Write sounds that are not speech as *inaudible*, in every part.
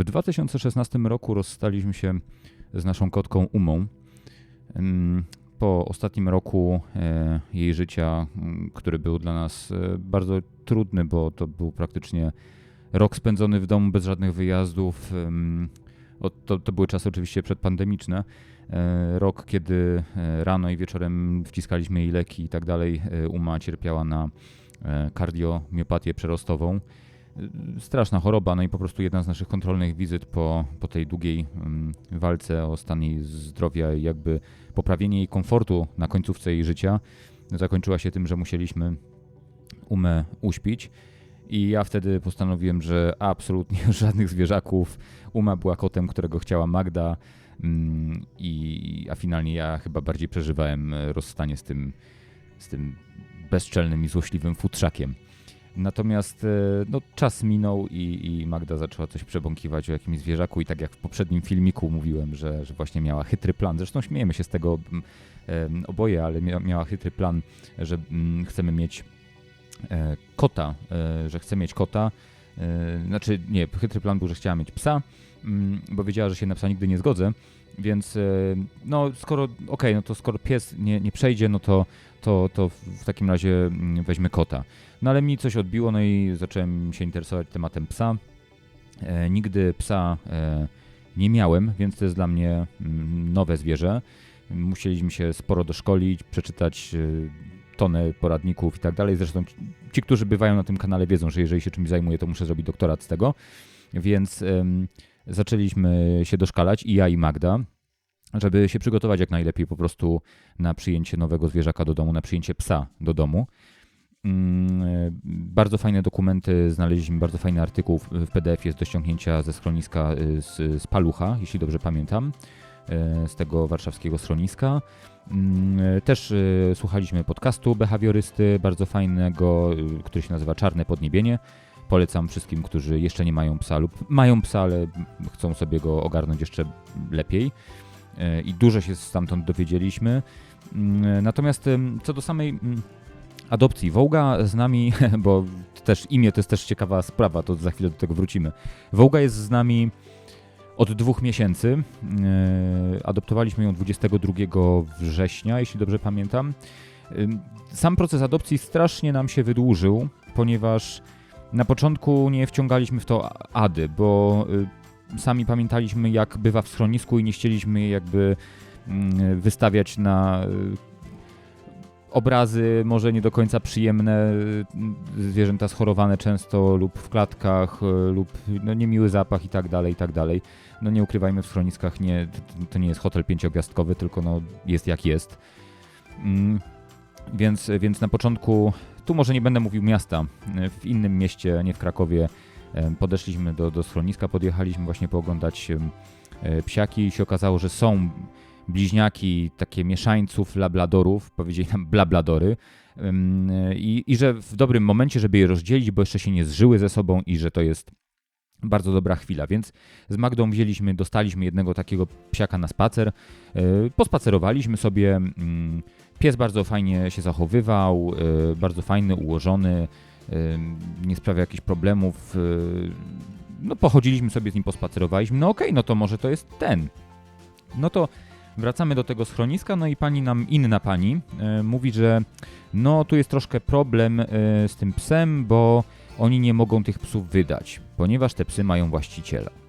W 2016 roku rozstaliśmy się z naszą kotką Umą. Po ostatnim roku e, jej życia, który był dla nas e, bardzo trudny, bo to był praktycznie rok spędzony w domu bez żadnych wyjazdów. To, to były czasy oczywiście przedpandemiczne. E, Rok, kiedy rano i wieczorem wciskaliśmy jej leki i tak dalej. Uma cierpiała na kardiomiopatię przerostową. E, Straszna choroba, no i po prostu jedna z naszych kontrolnych wizyt po, po tej długiej mm, walce o stan jej zdrowia i jakby poprawienie jej komfortu na końcówce jej życia zakończyła się tym, że musieliśmy umę uśpić. I ja wtedy postanowiłem, że absolutnie *laughs* żadnych zwierzaków. Uma była kotem, którego chciała Magda, mm, i, a finalnie ja chyba bardziej przeżywałem e, rozstanie z tym, z tym bezczelnym i złośliwym futrzakiem. Natomiast e, no, czas minął i, i Magda zaczęła coś przebąkiwać o jakimś zwierzaku i tak jak w poprzednim filmiku mówiłem, że, że właśnie miała chytry plan. Zresztą śmiejemy się z tego em, oboje, ale mia, miała chytry plan, że mm, chcemy mieć e, kota, e, że chce mieć kota. E, znaczy nie, chytry plan był, że chciała mieć psa, bo wiedziała, że się na psa nigdy nie zgodzę. Więc e, no skoro, okej, no to skoro pies nie, nie przejdzie, no to, to, to w takim razie mm, weźmy kota. No ale mi coś odbiło, no i zacząłem się interesować tematem psa. E, nigdy psa e, nie miałem, więc to jest dla mnie mm, nowe zwierzę. Musieliśmy się sporo doszkolić, przeczytać e, tonę poradników i tak dalej. Zresztą ci- którzy bywają na tym kanale wiedzą, że jeżeli się czymś zajmuję, to muszę zrobić doktorat z tego. Więc zaczęliśmy się doszkalać i ja i Magda, żeby się przygotować jak najlepiej po prostu na przyjęcie nowego zwierzaka do domu, na przyjęcie psa do domu. Mm, Bardzo fajne dokumenty znaleźliśmy, bardzo fajny artykuł w- PDF jest do ściągnięcia ze schroniska y, z, z Palucha, jeśli dobrze pamiętam, e, z tego warszawskiego schroniska. Mm, Też e, słuchaliśmy podcastu behawiorysty, bardzo fajnego, y, który się nazywa Czarne Podniebienie. Polecam wszystkim, którzy jeszcze nie mają psa lub mają psa, ale chcą sobie go ogarnąć jeszcze lepiej. E, I dużo się stamtąd dowiedzieliśmy. Mm, Natomiast em, co do samej mm, adopcji, Wołga z nami, *laughs* bo też imię to jest też ciekawa sprawa, to za chwilę do tego wrócimy. Wołga jest z nami od dwóch miesięcy. E, Adoptowaliśmy ją 22 września, jeśli dobrze pamiętam. Sam proces adopcji strasznie nam się wydłużył, ponieważ na początku nie wciągaliśmy w to Ady, bo y, sami pamiętaliśmy, jak bywa w schronisku i nie chcieliśmy jej jakby mm, wystawiać na y, obrazy może nie do końca przyjemne, y, zwierzęta schorowane często lub w klatkach, lub no, niemiły zapach i tak dalej, i tak dalej. No nie ukrywajmy, w schroniskach nie, to- to nie jest hotel pięciogwiazdkowy, tylko no, jest jak jest. Mm, więc, więc na początku, tu może nie będę mówił miasta, w innym mieście, nie w Krakowie, podeszliśmy do, do schroniska, podjechaliśmy właśnie pooglądać e, psiaki i się okazało, że są bliźniaki takie mieszańców labladorów, powiedzieli nam blabladory i, i że w dobrym momencie, żeby je rozdzielić, bo jeszcze się nie zżyły ze sobą i że to jest bardzo dobra chwila, więc z Magdą wzięliśmy, dostaliśmy jednego takiego psiaka na spacer, yy, pospacerowaliśmy sobie, mm, pies bardzo fajnie się zachowywał, yy, bardzo fajny, ułożony, yy, nie sprawia jakichś problemów, yy, no pochodziliśmy sobie z nim, pospacerowaliśmy, no okej, no to może to jest ten. No to wracamy do tego schroniska, no i pani nam, inna pani, mówi, że no tu jest troszkę problem z tym psem, bo oni nie mogą tych psów wydać, ponieważ te psy mają właściciela.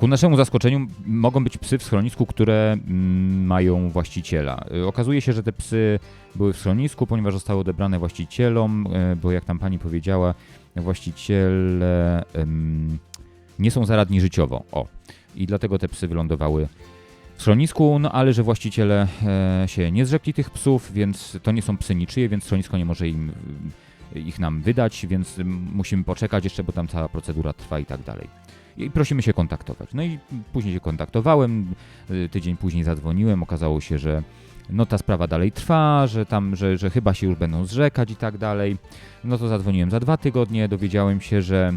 Ku naszemu zaskoczeniu mogą być psy w schronisku, które mm, mają właściciela. E, Okazuje się, że te psy były w schronisku, ponieważ zostały odebrane właścicielom, e, bo jak tam pani powiedziała, właściciele nie są zaradni życiowo. O. I dlatego te psy wylądowały w schronisku, no ale że właściciele e, się nie zrzekli tych psów, więc to nie są psy niczyje, więc schronisko nie może im y, ich nam wydać, więc musimy poczekać jeszcze, bo tam cała procedura trwa i tak dalej. I prosimy się kontaktować. No i później się kontaktowałem, y, tydzień później zadzwoniłem, okazało się, że no ta sprawa dalej trwa, że tam, że, że chyba się już będą zrzekać i tak dalej. No to zadzwoniłem za dwa tygodnie, dowiedziałem się, że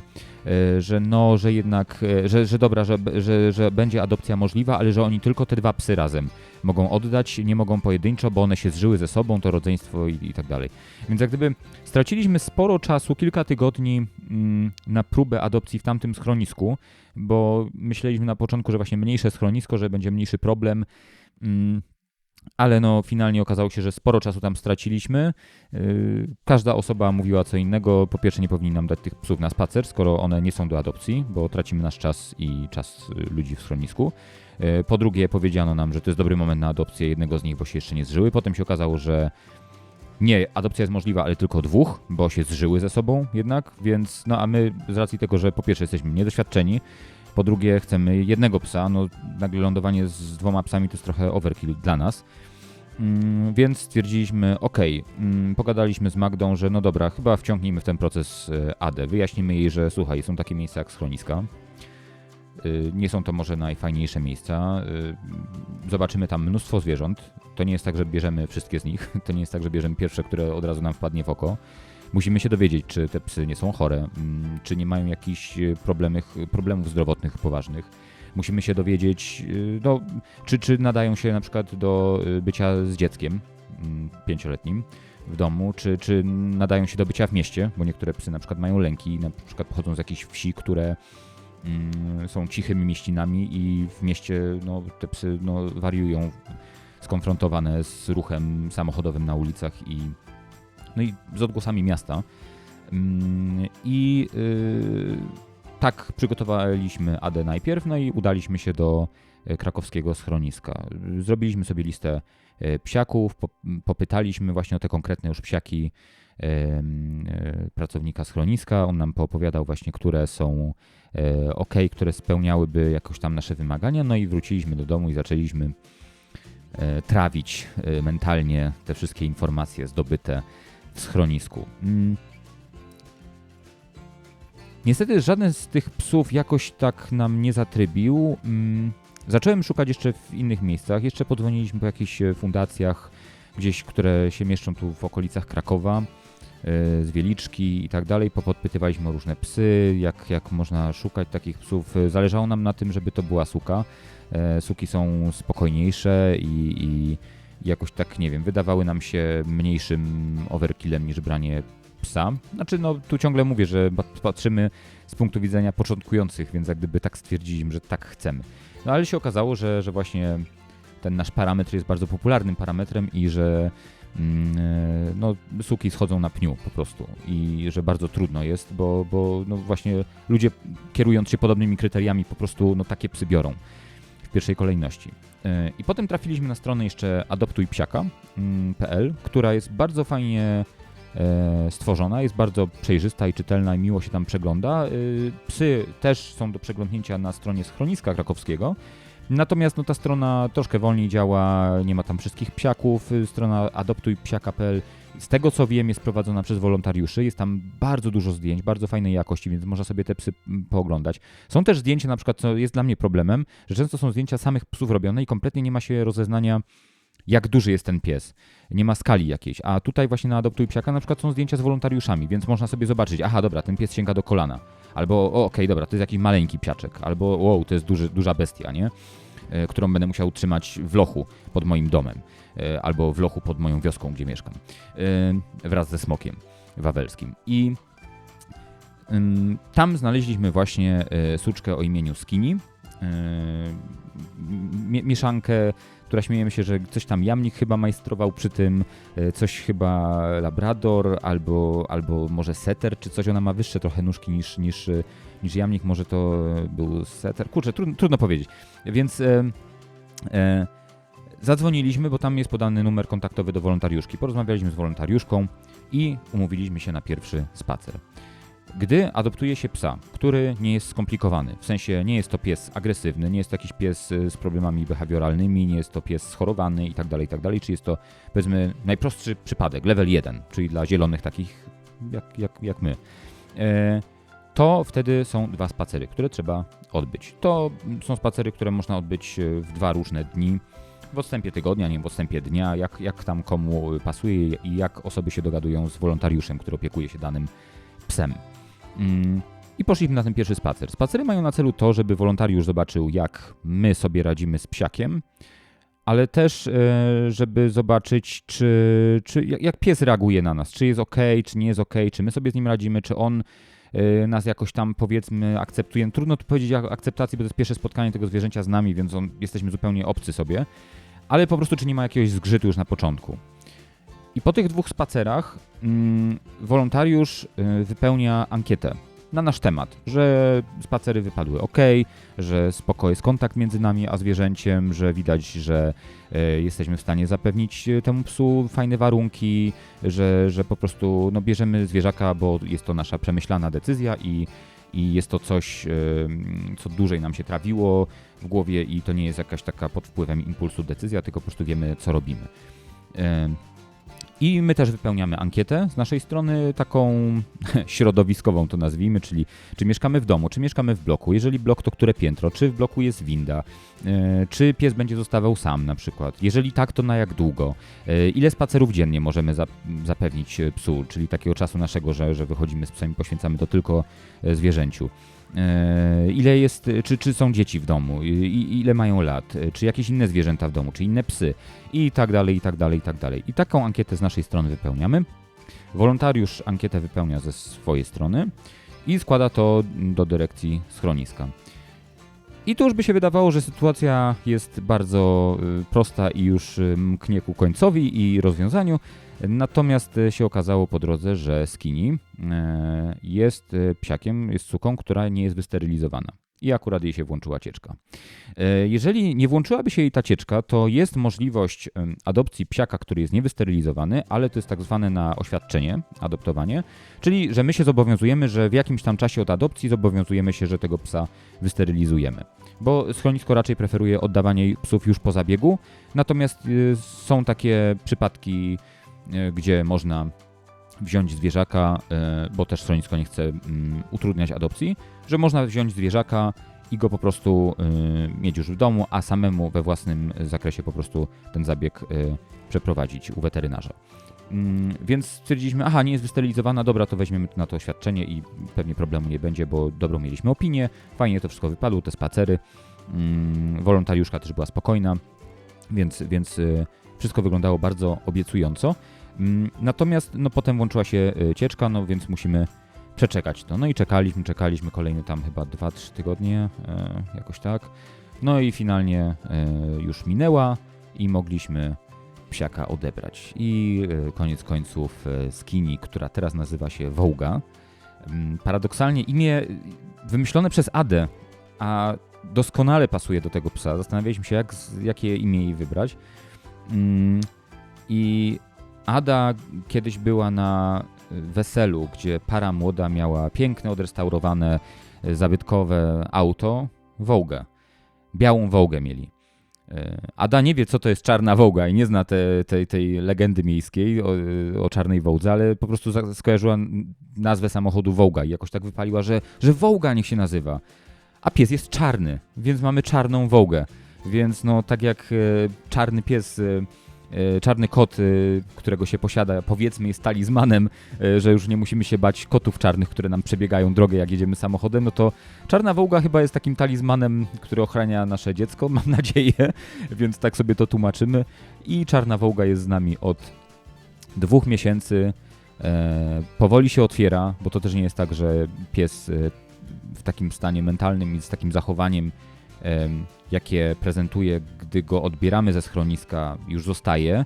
że no, że jednak, e, że, że dobra, że, że, że będzie adopcja możliwa, ale że oni tylko te dwa psy razem mogą oddać, nie mogą pojedynczo, bo one się zżyły ze sobą, to rodzeństwo i, i tak dalej. Więc jak gdyby straciliśmy sporo czasu, kilka tygodni mm, na próbę adopcji w tamtym schronisku, bo myśleliśmy na początku, że właśnie mniejsze schronisko, że będzie mniejszy problem. Mm, ale no finalnie okazało się, że sporo czasu tam straciliśmy. Yy, każda osoba mówiła co innego. Po pierwsze, nie powinni nam dać tych psów na spacer, skoro one nie są do adopcji, bo tracimy nasz czas i czas y, ludzi w schronisku. Yy, po drugie, powiedziano nam, że to jest dobry moment na adopcję jednego z nich, bo się jeszcze nie zżyły. Potem się okazało, że nie, adopcja jest możliwa, ale tylko dwóch, bo się zżyły ze sobą jednak, więc no a my z racji tego, że po pierwsze jesteśmy niedoświadczeni, po drugie, chcemy jednego psa. No, nagle lądowanie z dwoma psami to jest trochę overkill dla nas. Mm, więc stwierdziliśmy, ok, mm, pogadaliśmy z Magdą, że no dobra, chyba wciągnijmy w ten proces e, Adę. Wyjaśnimy jej, że słuchaj, są takie miejsca jak schroniska. Y, nie są to może najfajniejsze miejsca. Y, zobaczymy tam mnóstwo zwierząt. To nie jest tak, że bierzemy wszystkie z nich. *laughs* To nie jest tak, że bierzemy pierwsze, które od razu nam wpadnie w oko. Musimy się dowiedzieć, czy te psy nie są chore, mm, czy nie mają jakichś e, problemów, problemów zdrowotnych poważnych. Musimy się dowiedzieć, e, no, czy, czy nadają się na przykład do e, bycia z dzieckiem mm, pięcioletnim w domu, czy, czy nadają się do bycia w mieście, bo niektóre psy na przykład mają lęki, na przykład pochodzą z jakichś wsi, które mm, są cichymi mieścinami i w mieście no, te psy no, wariują skonfrontowane z ruchem samochodowym na ulicach i no i z odgłosami miasta. Mm, I yy, tak przygotowaliśmy AD najpierw, no i udaliśmy się do e, krakowskiego schroniska. Zrobiliśmy sobie listę e, psiaków, popytaliśmy właśnie o te konkretne już psiaki pracownika schroniska. On nam poopowiadał właśnie, które są ok, które spełniałyby jakoś tam nasze wymagania. No i wróciliśmy do domu i zaczęliśmy trawić mentalnie te wszystkie informacje zdobyte schronisku. Mm. Niestety żaden z tych psów jakoś tak nam nie zatrybił. Mm. Zacząłem szukać jeszcze w innych miejscach. Jeszcze podzwoniliśmy po jakichś e, fundacjach, gdzieś, które się mieszczą tu w okolicach Krakowa, e, z Wieliczki i tak dalej. Popodpytywaliśmy o różne psy, jak, jak można szukać takich psów. Zależało nam na tym, żeby to była suka. E, suki są spokojniejsze i, i jakoś tak, nie wiem, wydawały nam się mniejszym overkillem niż branie psa. Znaczy, no tu ciągle mówię, że patrzymy z punktu widzenia początkujących, więc jak gdyby tak stwierdziliśmy, że tak chcemy. No ale się okazało, że, że właśnie ten nasz parametr jest bardzo popularnym parametrem i że mm, e, no, suki schodzą na pniu po prostu i że bardzo trudno jest, bo, bo no właśnie ludzie kierując się podobnymi kryteriami po prostu no, takie psy w pierwszej kolejności. E, I potem trafiliśmy na stronę jeszcze adoptujpsiaka.pl, która jest bardzo fajnie stworzona, jest bardzo przejrzysta i czytelna i miło się tam przegląda. E, psy też są do przeglądnięcia na stronie schroniska krakowskiego. Natomiast no, ta strona troszkę wolniej działa, nie ma tam wszystkich psiaków. Strona adoptujpsiaka.pl z tego co wiem, jest prowadzona przez wolontariuszy. Jest tam bardzo dużo zdjęć, bardzo fajnej jakości, więc można sobie te psy pooglądać. Są też zdjęcia, na przykład, co jest dla mnie problemem, że często są zdjęcia samych psów robione i kompletnie nie ma się rozeznania jak duży jest ten pies. Nie ma skali jakiejś. A tutaj właśnie na Adoptuj Psiaka na przykład są zdjęcia z wolontariuszami, więc można sobie zobaczyć, aha, dobra, ten pies sięga do kolana. Albo, okej, okay, dobra, to jest jakiś maleńki piaczek. Albo, wow, to jest duży, duża bestia, nie? E, którą będę musiał trzymać w lochu pod moim domem. E, albo w lochu pod moją wioską, gdzie mieszkam, e, wraz ze smokiem wawelskim. I tam znaleźliśmy właśnie e, suczkę o imieniu Skinny, mieszankę, która śmiejemy się, że coś tam jamnik chyba majstrował przy tym, coś chyba labrador, albo, albo może setter, czy coś, ona ma wyższe trochę nóżki niż, niż, niż jamnik, może to był setter, kurczę, trudno, trudno powiedzieć. Więc e, e, Zadzwoniliśmy, bo tam jest podany numer kontaktowy do wolontariuszki. Porozmawialiśmy z wolontariuszką i umówiliśmy się na pierwszy spacer. Gdy adoptuje się psa, który nie jest skomplikowany, w sensie nie jest to pies agresywny, nie jest to jakiś pies y, z problemami behawioralnymi, nie jest to pies schorowany itd., tak itd., tak czy jest to powiedzmy najprostszy przypadek, level 1, czyli dla zielonych takich jak, jak, jak my, e, to wtedy są dwa spacery, które trzeba odbyć. To są spacery, które można odbyć y, w dwa różne dni w odstępie tygodnia, nie w odstępie dnia, jak, jak tam komu pasuje i jak osoby się dogadują z wolontariuszem, który opiekuje się danym psem. Mm. I poszliśmy na ten pierwszy spacer. Spacery mają na celu to, żeby wolontariusz zobaczył, jak my sobie radzimy z psiakiem, ale też, e, żeby zobaczyć, czy, czy jak pies reaguje na nas, czy jest ok, czy nie jest ok, czy my sobie z nim radzimy, czy on e, nas jakoś tam powiedzmy akceptuje. Trudno tu powiedzieć o akceptacji, bo to jest pierwsze spotkanie tego zwierzęcia z nami, więc on, jesteśmy zupełnie obcy sobie, ale po prostu czy nie ma jakiegoś zgrzytu już na początku. I po tych dwóch spacerach mm, wolontariusz y, wypełnia ankietę na nasz temat, że spacery wypadły ok, że spoko jest kontakt między nami a zwierzęciem, że widać, że y, jesteśmy w stanie zapewnić y, temu psu fajne warunki, że, że po prostu no, bierzemy zwierzaka, bo jest to nasza przemyślana decyzja i, i jest to coś, co dłużej nam się trawiło w głowie i to nie jest jakaś taka pod wpływem impulsu decyzja, tylko po prostu wiemy, co robimy. I my też wypełniamy ankietę z naszej strony, taką *laughs* środowiskową to nazwijmy, czyli czy mieszkamy w domu, czy mieszkamy w bloku. Jeżeli blok, to które piętro, czy w bloku jest winda, e, czy pies będzie zostawał sam na przykład. Jeżeli tak, to na jak długo. E, ile spacerów dziennie możemy zapewnić psu, czyli takiego czasu naszego, że, że wychodzimy z psem i poświęcamy to tylko e, zwierzęciu. E, ile jest, czy, czy są dzieci w domu, ile mają lat, czy jakieś inne zwierzęta w domu, czy inne psy i tak dalej, i tak dalej, i tak dalej. I taką ankietę z naszej strony wypełniamy. Wolontariusz ankietę wypełnia ze swojej strony i składa to do dyrekcji schroniska. I tu już by się wydawało, że sytuacja jest bardzo y, prosta i już y, mknie ku końcowi i rozwiązaniu, Natomiast e, się okazało po drodze, że Skinny e, jest e, psiakiem, jest suką, która nie jest wysterylizowana. I akurat jej się włączyła cieczka. Jeżeli nie włączyłaby się jej ta cieczka, to jest możliwość adopcji psiaka, który jest niewysterylizowany, ale to jest tak zwane na oświadczenie, adoptowanie, czyli że my się zobowiązujemy, że w jakimś tam czasie od adopcji zobowiązujemy się, że tego psa wysterylizujemy. Bo schronisko raczej preferuje oddawanie psów już po zabiegu, natomiast są takie przypadki gdzie można wziąć zwierzaka, e, bo też schronisko nie chce mm, utrudniać adopcji, że można wziąć zwierzaka i go po prostu e, mieć już w domu, a samemu we własnym zakresie po prostu ten zabieg przeprowadzić u weterynarza. Mm, więc stwierdziliśmy, aha, nie jest wysterylizowana, dobra, to weźmiemy na to oświadczenie i pewnie problemu nie będzie, bo dobrą mieliśmy opinię, fajnie to wszystko wypadło, te spacery, mm, wolontariuszka też była spokojna, więc, więc wszystko wyglądało bardzo obiecująco. Mm, natomiast no, potem włączyła się y, cieczka, no więc musimy przeczekać to. No i czekaliśmy, czekaliśmy kolejne tam chyba 2-3 tygodnie, e, jakoś tak. No i finalnie e, już minęła i mogliśmy psiaka odebrać. I e, koniec końców Skini, która teraz nazywa się Wołga. Mm, paradoksalnie imię wymyślone przez Adę, a doskonale pasuje do tego psa. Zastanawialiśmy się, jak, jakie imię jej wybrać. Mm, I Ada kiedyś była na weselu, gdzie para młoda miała piękne, odrestaurowane, zabytkowe auto, Wołgę. Białą Wołgę mieli. E, Ada nie wie, co to jest czarna wołga i nie zna te, te, tej legendy miejskiej o, o, czarnej wołdze, ale po prostu skojarzyła nazwę samochodu Wołga i jakoś tak wypaliła, że, że Wołga niech się nazywa. A pies jest czarny, więc mamy czarną wołgę. Więc no tak jak e, czarny pies e, E, czarny kot, którego się posiada, powiedzmy jest talizmanem, że już nie musimy się bać kotów czarnych, które nam przebiegają drogę, jak jedziemy samochodem, no to czarna wołga chyba jest takim talizmanem, który ochrania nasze dziecko, *laughs* mam nadzieję, więc tak sobie to tłumaczymy. I czarna wołga jest z nami od dwóch miesięcy. powoli się otwiera, bo to też nie jest tak, że pies w takim stanie mentalnym i z takim zachowaniem jakie prezentuje, gdy go odbieramy ze schroniska, już zostaje.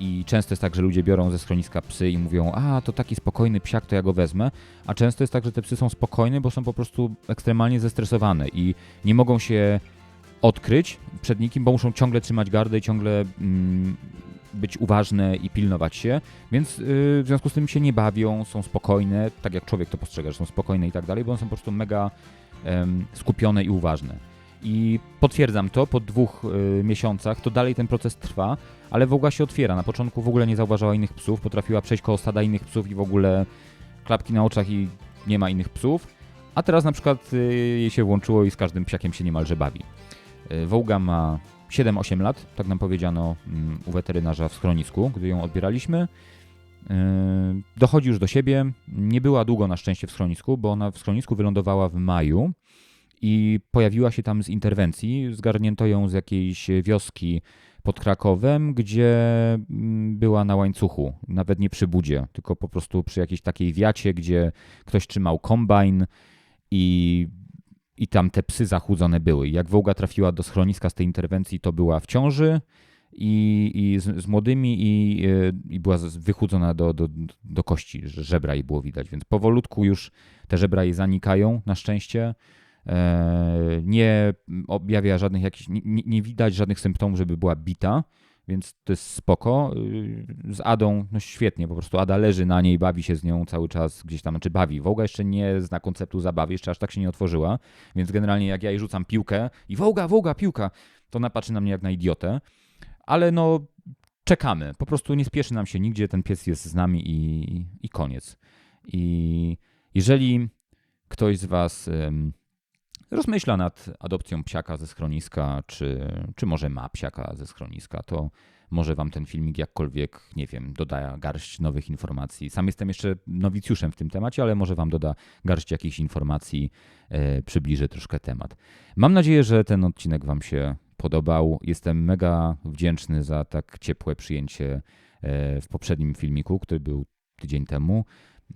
I często jest tak, że ludzie biorą ze schroniska psy i mówią, a to taki spokojny psiak, to ja go wezmę. A często jest tak, że te psy są spokojne, bo są po prostu ekstremalnie zestresowane i nie mogą się odkryć przed nikim, bo muszą ciągle trzymać gardę i ciągle mm, być uważne i pilnować się, więc yy, w związku z tym się nie bawią, są spokojne, tak jak człowiek to postrzega, że są spokojne i tak dalej, bo one są po prostu mega skupione i uważne. I potwierdzam to, po dwóch y, miesiącach to dalej ten proces trwa, ale Wołga się otwiera. Na początku w ogóle nie zauważała innych psów, potrafiła przejść koło stada innych psów i w ogóle klapki na oczach i nie ma innych psów. A teraz na przykład y, jej się włączyło i z każdym psiakiem się niemalże bawi. Y, Wołga ma 7-8 lat, tak nam powiedziano mm, u weterynarza w schronisku, gdy ją odbieraliśmy. dochodzi już do siebie. Nie była długo na szczęście w schronisku, bo ona w schronisku wylądowała w maju i pojawiła się tam z interwencji. Zgarnięto ją z jakiejś wioski pod Krakowem, gdzie mm, była na łańcuchu, nawet nie przy budzie, tylko po prostu przy jakiejś takiej wiacie, gdzie ktoś trzymał kombajn i, i tam te psy zachudzone były. Jak wołga trafiła do schroniska z tej interwencji, to była w ciąży i, i z, z, młodymi i, e, i była wychudzona do, do, do kości, żebra jej było widać, więc powolutku już te żebra jej zanikają, na szczęście. E, nie objawia żadnych jakichś, nie, nie, widać żadnych symptomów, żeby była bita, więc to jest spoko. Y, z Adą, no świetnie, po prostu Ada leży na niej, bawi się z nią cały czas gdzieś tam, znaczy bawi. Wołga jeszcze nie zna konceptu zabawy, jeszcze aż tak się nie otworzyła, więc generalnie jak ja jej rzucam piłkę i Wołga, Wołga, piłka, to ona patrzy na mnie jak na idiotę, ale no czekamy, po prostu nie spieszy nam się nigdzie, ten pies jest z nami i, i koniec. I jeżeli ktoś z Was rozmyśla nad adopcją psiaka ze schroniska, czy, czy może ma psiaka ze schroniska, to może wam ten filmik jakkolwiek, nie wiem, doda garść nowych informacji. Sam jestem jeszcze nowicjuszem w tym temacie, ale może wam doda garść jakichś informacji, e, przybliży troszkę temat. Mam nadzieję, że ten odcinek wam się podobał. Jestem mega wdzięczny za tak ciepłe przyjęcie e, w poprzednim filmiku, który był tydzień temu.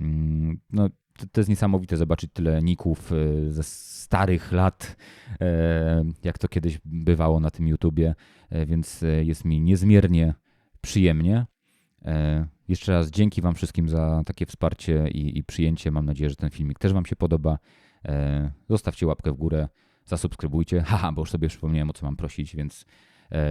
Mm, no, to jest niesamowite zobaczyć tyle ników e, ze starych lat, e, jak to kiedyś bywało na tym YouTubie, e, więc jest mi niezmiernie przyjemnie. Jeszcze raz dzięki Wam wszystkim za takie wsparcie i, i przyjęcie. Mam nadzieję, że ten filmik też Wam się podoba. Zostawcie łapkę w górę, zasubskrybujcie. *laughs* Haha, bo już sobie przypomniałem o co mam prosić, więc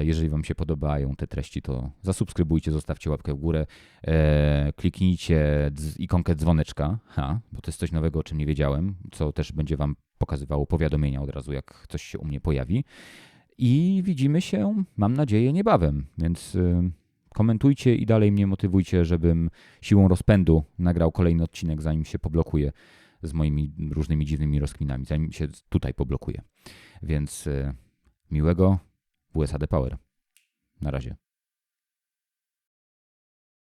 jeżeli Wam się podobają te treści, to zasubskrybujcie, zostawcie łapkę w górę, e, kliknijcie ikonkę dzwoneczka, ha, bo to jest coś nowego, o czym nie wiedziałem, co też będzie Wam pokazywało powiadomienia od razu, jak coś się u mnie pojawi. I widzimy się, mam nadzieję, niebawem, więc e, komentujcie i dalej mnie motywujcie, żebym siłą rozpędu nagrał kolejny odcinek, zanim się poblokuje z moimi różnymi dziwnymi rozkminami, zanim się tutaj poblokuje. Więc miłego WSAD Power. Na razie.